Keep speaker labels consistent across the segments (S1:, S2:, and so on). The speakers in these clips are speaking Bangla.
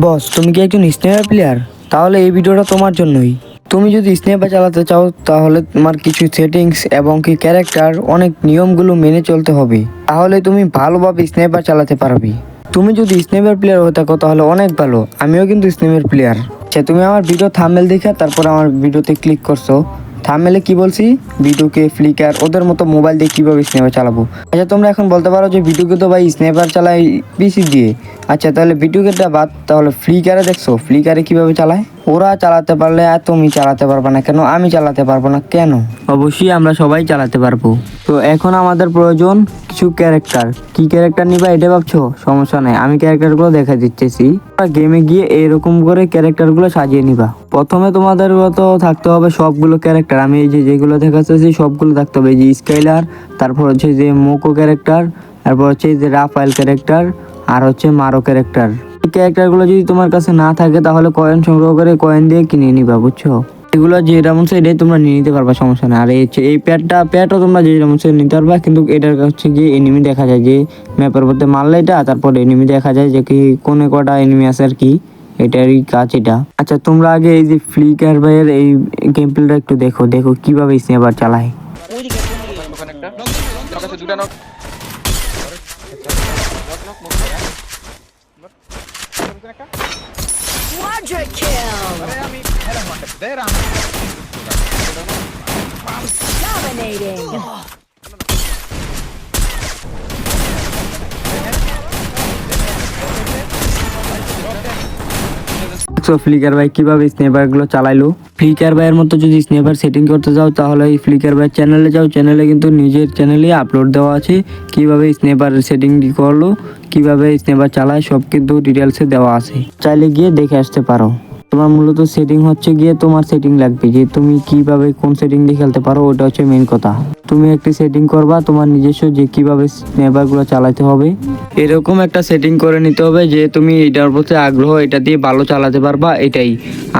S1: বস, তুমি কি একজন স্নেহার প্লেয়ার তাহলে এই ভিডিওটা তোমার জন্যই। তুমি যদি স্নেহার চালাতে চাও, তাহলে তোমার কিছু সেটিংস এবং কি ক্যারেক্টার অনেক নিয়মগুলো মেনে চলতে হবে। তাহলে তুমি ভালোভাবে স্নেহার চালাতে পারবে। তুমি যদি স্নেহার প্লেয়ার হয়ে থাকো, তাহলে অনেক ভালো। আমিও কিন্তু স্নেহার প্লেয়ার আচ্ছা তুমি আমার ভিডিও থামেল দেখে তারপর আমার ভিডিওতে ক্লিক করছ। থামমেলে কি বলছি? ভিডিওকে ফ্লিকার, ওদের মতো মোবাইল দিয়ে কীভাবে স্নেপার চালাবো? আচ্ছা তোমরা এখন বলতে পারো যে ভিডিওকে তো ভাই স্নেপার চালাই পিসি দিয়ে। আচ্ছা তাহলে ভিডিওকেটা বাদ, তাহলে ফ্লিকারে দেখছ, ফ্লিকারে কীভাবে চালায়? ওরা চালাতে পারলে আর তুমি চালাতে পারবে না। কেন? আমি চালাতে পারব না। কেন? অবশ্যই আমরা সবাই চালাতে পারব। তো এখন আমাদের প্রয়োজন কিছু ক্যারেক্টার কি ক্যারেক্টার নিবা এটা ভাবছ? সমস্যা নাই। আমি ক্যারেক্টারগুলো দেখা দিচ্ছেছি গেমে গিয়ে এরকম করে ক্যারেক্টারগুলো সাজিয়ে নিবা। প্রথমে তোমাদের তো থাকতে হবে সবগুলো ক্যারেক্টার আমি এই যে যেগুলো দেখাচ্ছি সবগুলো থাকতে হবে। এই যে স্কাইলার তারপর হচ্ছে যে মোকো ক্যারেক্টার তারপর হচ্ছে যে রাফায়েল ক্যারেক্টার আর হচ্ছে মারো ক্যারেক্টার ক্যারেক্টারগুলো যদি তোমার কাছে না থাকে তাহলে কয়েন সংগ্রহ করে কয়েন দিয়ে কিনে নিবা বুঝছ এগুলো যে যেমন এটাই তোমরা নিয়ে নিতে পারবা সমস্যা না আর এই এই প্যাডটা তোমরা যে যেমন নিতে পারবা কিন্তু এটার হচ্ছে গিয়ে এনিমি দেখা যায় যে ম্যাপের মধ্যে মারলে এটা তারপর এনিমি দেখা যায় যে কি কোনে কটা এনিমি আছে আর কি এটারই কাজ এটা আচ্ছা তোমরা আগে এই যে ফ্লিকার ভাইয়ের এই গেম প্লেটা একটু দেখো দেখো কীভাবে স্নেপার চালায়
S2: Quadra kill! Dominating!
S1: So Flicker ভাই কীভাবে স্নেপারগুলো চালাইলো? ফ্লিকার ভাইয়ের মতো যদি স্নেপার সেটিং করতে যাও তাহলে এই ফ্লিকার ভাই চ্যানেলে যাও। চ্যানেলে কিন্তু নিজের চ্যানেলে আপলোড দেওয়া আছে। কীভাবে স্নেপার সেটিং করল কীভাবে স্নেপার চালায় সব কিন্তু ডিটেলসে দেওয়া আছে। চাইলে গিয়ে দেখে আসতে পারো। তোমার মূলত সেটিং হচ্ছে গিয়ে তোমার সেটিং লাগবে, যে তুমি কীভাবে কোন সেটিং দিয়ে খেলতে পারো, ওটা হচ্ছে মেন কথা। তুমি একটি সেটিং করবা, তোমার নিজস্ব যে কীভাবে স্নেপারগুলো চালাতে হবে, এরকম একটা সেটিং করে নিতে হবে যে তুমি এটার প্রতি আগ্রহ, এটা দিয়ে ভালো চালাতে পারবা, এটাই।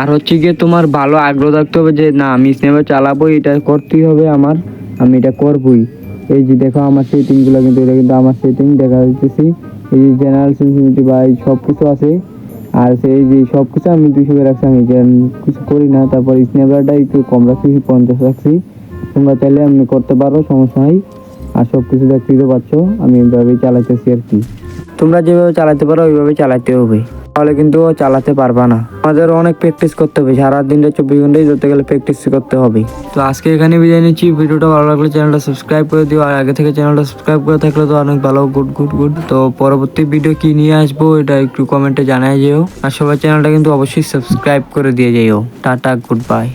S1: আর হচ্ছে গিয়ে তোমার ভালো আগ্রহ থাকতে হবে যে, না, আমি স্নেপার চালাবো, এটা করতেই হবে আমার, আমি এটা করবই। এই যে দেখো আমার সেটিংগুলো কিন্তু, এটা কিন্তু আমার সেটিং দেখা যাচ্ছে এই যে জেনারেল সেন্সিটিভিটি বা এই সব কিছু আছে আর সেই যে সব কিছু আমি দুশো করে রাখছি, আমি কিছু করি না, তারপর স্ন্যাপারটা একটু কম রাখছি, পঞ্চাশ রাখছি। তোমরা চাইলে আমি করতে পারো, সমস্যা নাই। আর সব কিছু দেখতেই তো পাচ্ছ, আমি এইভাবেই চালাইতেছি আর কি। তোমরা যেভাবে চালাতে পারো ওইভাবে চালাতে হবে। তাহলে কিন্তু চালাতে পারবা না। আমাদের অনেক প্র্যাকটিস করতে হবে সারা দিনটা চব্বিশ ঘন্টায় ধরতে গেলে প্র্যাকটিস করতে হবে। তো আজকে এখানে বিদায় নিচ্ছি, ভিডিওটা ভালো লাগলে চ্যানেলটা সাবস্ক্রাইব করে দিও, আর আগে থেকে চ্যানেলটা সাবস্ক্রাইব করে থাকলে তো অনেক ভালো গুড গুড গুড তো পরবর্তী ভিডিও কি নিয়ে আসব, এটা একটু কমেন্টে জানাই যেও। আর সবাই চ্যানেলটা কিন্তু অবশ্যই সাবস্ক্রাইব করে দিয়ে যেও। Tata good bye